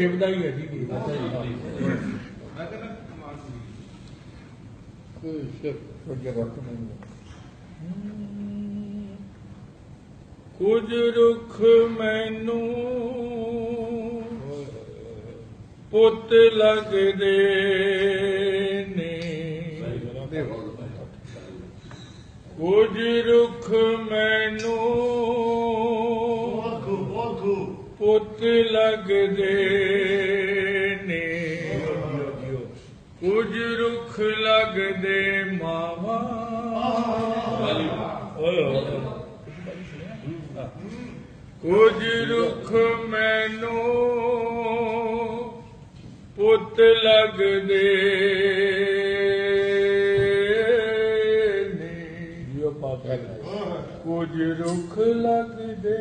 ਸ਼ਿਵ ਦਾ ਹੀ ਹੈ ਜੀ ਇਹ। ਮੈਂ ਕਹਿੰਦਾ ਰੱਖ ਨਹੀਂ ਕੁਝ ਰੁੱਖ ਮੈਨੂੰ ਪੁੱਤ ਲੱਗਦੇ ਨੇ ਕੁਝ ਰੁੱਖ ਮੈਨੂੰ ਪੁੱਤ ਲੱਗਦੇ ਨੇ। ਕੁਝ ਰੁੱਖ ਲੱਗਦੇ ਮਾਵਾ। ਕੁਝ ਰੁੱਖ ਮੈਨੂੰ ਪੁੱਤ ਲੱਗਦੇ ਕੁਝ ਰੁੱਖ ਲੱਗਦੇ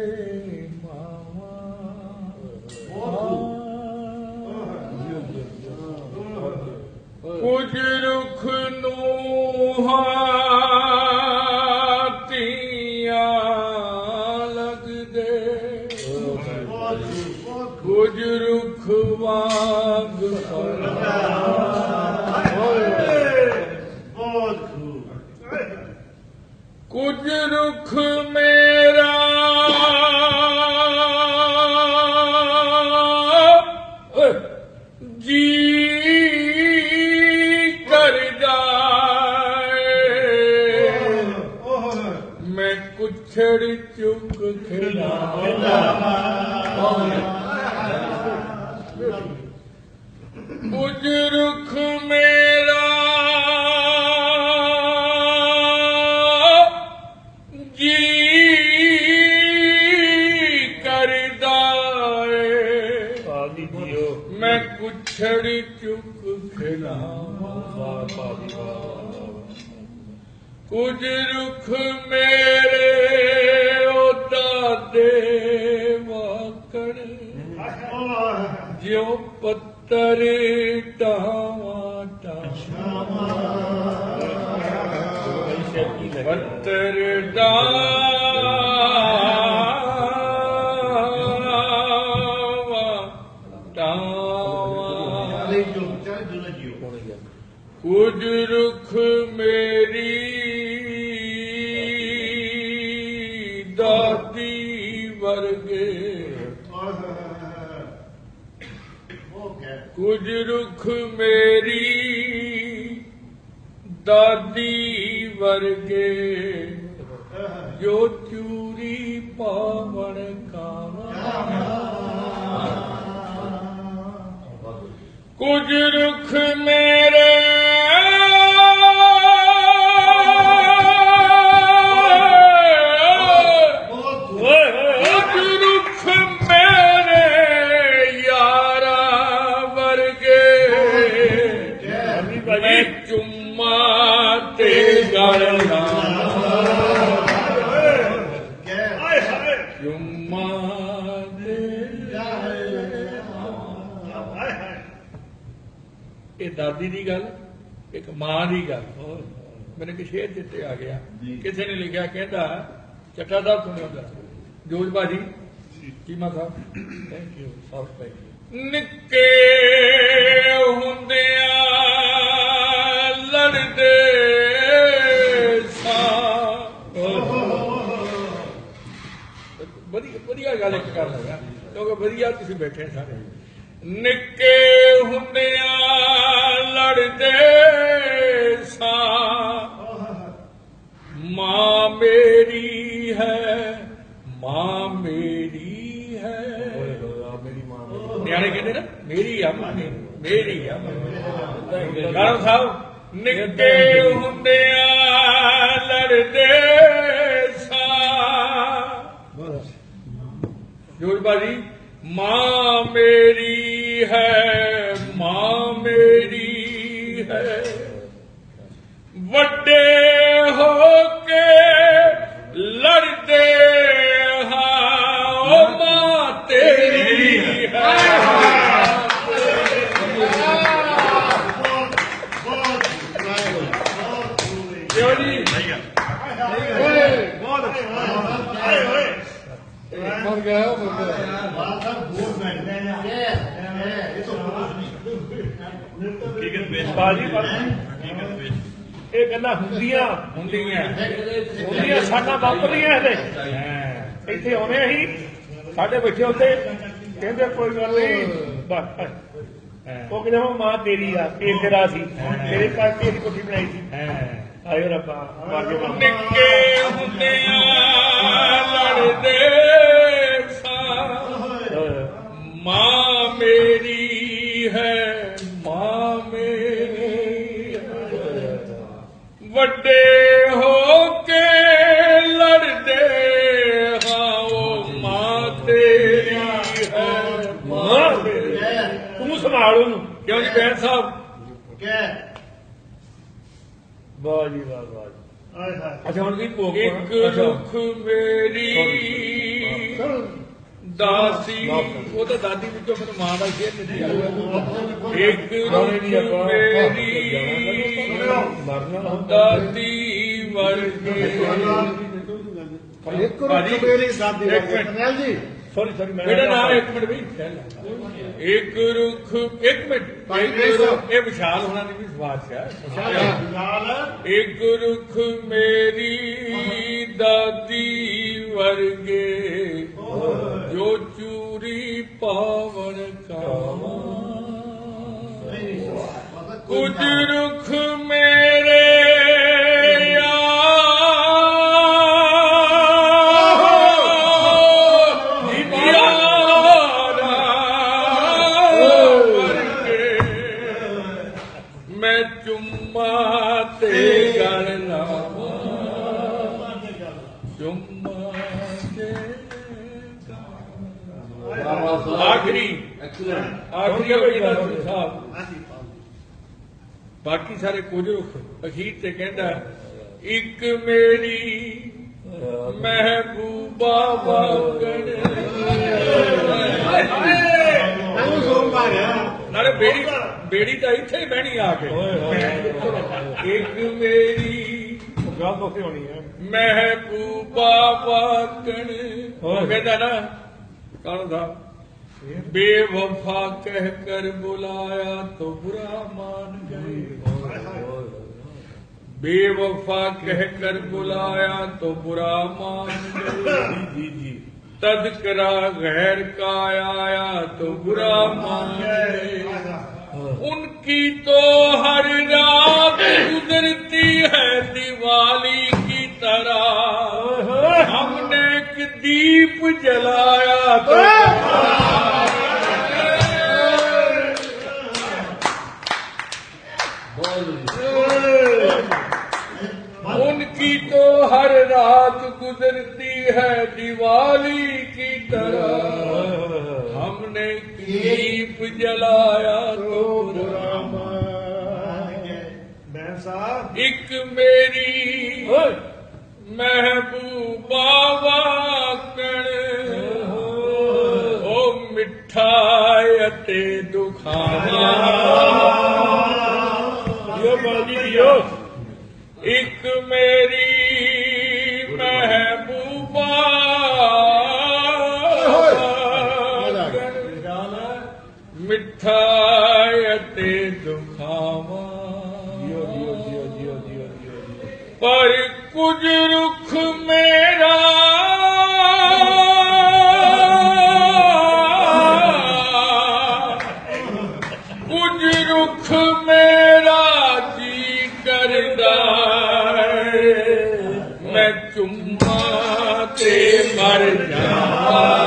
ਕੁਝ ਰੁੱਖ ਨੂੰ ਹਾਤੀਆਂ ਕੁਝ ਰੁੱਖ ਮੇਰਾ ਜੀ ਕਰਦਾ ਏ ਮੈਂ ਕੁਛੜ ਚੁੱਕ ਖਿਲਾਵਾ ਕੁਝ ਰੁੱਖ ਮੇਰੇ ਉਹ ਦਾਦੇ ਜਿਉ ਪੱਤਰ ਟਾਵਾਂ ਟਾਵਾਂ ਪੱਤਰ ਟਾਵਾਂ ਟਾਵਾਂ ਕੁਝ ਰੁੱਖ ਮੇਰੀ ਦਾਦੀ ਵਰਗੇ। ਕੁਝ ਰੁੱਖ ਮੇਰੀ ਦਾਦੀ ਵਰਗੇ ਜੋ ਚੂਰੀ ਪਾਵਣ ਕਾਵਾ ਕੁਝ ਇੱਕ ਮਾਂ ਦੀ ਗੱਲ। ਮੈਨੂੰ ਕਿ ਸ਼ੇਰ ਚਿੱਤੇ ਆ ਗਿਆ। ਕਿਸੇ ਨੇ ਲਿਖਿਆ ਕਹਿੰਦਾ ਚੱਟਾ ਸਾਹਿਬ ਸੁਣਿਓ ਜਰਾ ਜੋਜ ਬਾਜੀ Cheema sahib. Thank you soft thank ਨਿੱਕੇ ਹੁੰਦਿਆਂ ਲੜਦੇ ਸਾਂ ਵਧੀਆ ਵਧੀਆ ਗੱਲ ਇੱਕ ਕਰ ਲਗਾ ਕਿਉਂਕਿ ਵਧੀਆ ਤੁਸੀਂ ਬੈਠੇ ਸਾਰੇ। ਨਿੱਕੇ ਹੁੰਦਿਆਂ ਲੜਦੇ ਸਾਂ। ਮਾਂ ਮੇਰੀ ਹੈ ਮਾਂ ਮੇਰੀ ਹੈ। ਨਿਆਣੇ ਕਹਿੰਦੇ ਨਾ ਮੇਰੀ ਆ ਮਾਂ ਮੇਰੀ ਆ। ਕਾਰਨ ਸਾਹਿਬ ਨਿੱਕੇ ਹੁੰਦਿਆਂ ਲੜਦੇ ਸਾਂ। ਜੋਰ ਬਾਜੀ ਮਾਂ ਮੇਰੀ ਹੈ। ਬਾਜੀ ਪਰ ਇਹ ਗੱਲਾਂ ਹੁੰਦੀਆਂ। ਹੁੰਦੀਆਂ। ਹੁੰਦੀਆਂ ਸਾਡਾ ਵਾਪਰੀਆਂ ਇਹਦੇ। ਹਾਂ। ਇੱਥੇ ਆਉਣੇ ਅਸੀਂ। ਸਾਡੇ ਬੱਚੇ ਉੱਤੇ ਕਹਿੰਦੇ ਕੋਈ ਗੱਲ ਨਹੀਂ। ਬਸ ਉਹ ਕਹਿੰਦੇ ਹੁਣ ਮਾਂ ਤੇਰੀ ਆ। ਇਹ ਤੇਰਾ ਸੀ। ਤੇਰੇ ਕਰਕੇ ਇਹਦੀ ਕੋਠੀ ਬਣਾਈ ਸੀ। ਹਾਂ। ਆਇਓ ਰੱਬਾ ਮਰ ਜਾ ਨਿੱਕੇ ਹੁੰਦਿਆਂ ਲੜਦੇ ਸੰਭਾਲ ਉਹਨੂੰ। ਕਿਉਂ ਜੀ ਬੈਨ ਸਾਹਿਬ? ਵਾਹ ਜੀ ਵਾਹ ਵਾਹ ਜੀ। ਅੱਛਾ ਹੁਣ ਵੀ ਭੋਗ ਇੱਕ। ਰੁੱਖ ਮੇਰੀ ਦਾਸੀ ਉਹ ਤਾਂ ਦਾਦੀ ਵਿੱਚੋਂ ਮੈਨੂੰ ਮਾਂ ਦਾ ਸ਼ੇਰ ਨਹੀਂ ਆਇਆ। ਇੱਕ ਰੁੱਖ ਆਪਾਂ ਮੇਰੀ ਦਾਦੀ ਵਰਗੇ। ਇੱਕ ਰੁੱਖ ਮੇਰੀ ਦਾਦੀ ਵਰਗੇ। ਜੀ। ਸੌਰੀ ਸੌਰੀ ਮੈਂ ਬੇਟਾ ਨਾ ਇੱਕ ਮਿੰਟ ਵੀ ਇੱਕ ਰੁੱਖ ਇੱਕ ਮਿੰਟ। ਇਹ ਵਿਸ਼ਾਲ ਹੋਣਾ ਨਹੀਂ ਵੀ ਸਵਾਦ ਹੈ। ਨਾਲ ਇੱਕ ਰੁੱਖ ਮੇਰੀ ਦਾਦੀ ਵਰਗੇ ਜੋ ਚੂਰੀ ਪਾਵਨ ਕਾਵਾ। ਕੁਝ ਰੁੱਖ ਆਖਰੀ। ਆਖਰੀ ਸਾਹਿਬ ਬਾਕੀ ਸਾਰੇ ਕੁਝ ਰੁੱਖ ਅਖੀਰ ਤੇ ਕਹਿੰਦਾ ਇੱਕ ਮੇਰੀ ਮਹਿਬੂਬਾ ਵਾਗਣ। ਤੂੰ ਸੋਮਵਾਰ ਆ ਨਾਲੇ ਬੇੜੀ ਬੇੜੀ ਤਾਂ ਇੱਥੇ ਹੀ ਬਹਿਣੀ ਆ ਕੇ। ਇੱਕ ਮੇਰੀ ਗੱਲ ਤੋਂ ਹੋਣੀ ਹੈ। ਮਹਿਬੂਬਾ ਵਾਗਣ। ਉਹ ਕਹਿੰਦਾ ਨਾ कारण था बेवफा कहकर बुलाया तो बुरा मान गए। बेवफा कहकर बुलाया तो बुरा मान गए। जी जी तद करा गैर का आया तो बुरा मान गए। उनकी तो हर रात गुजरती है दिवाली की तरह। हमने एक दीप जला अली की तरह हमने दीप जलाया तो एक मेरी महबूबा वाकण ओ मिठाई ते दुखाना यो बाजी यो एक मेरी پر ڪجهه رک ميرا ڪجهه رک مي ڪرما تي مر نه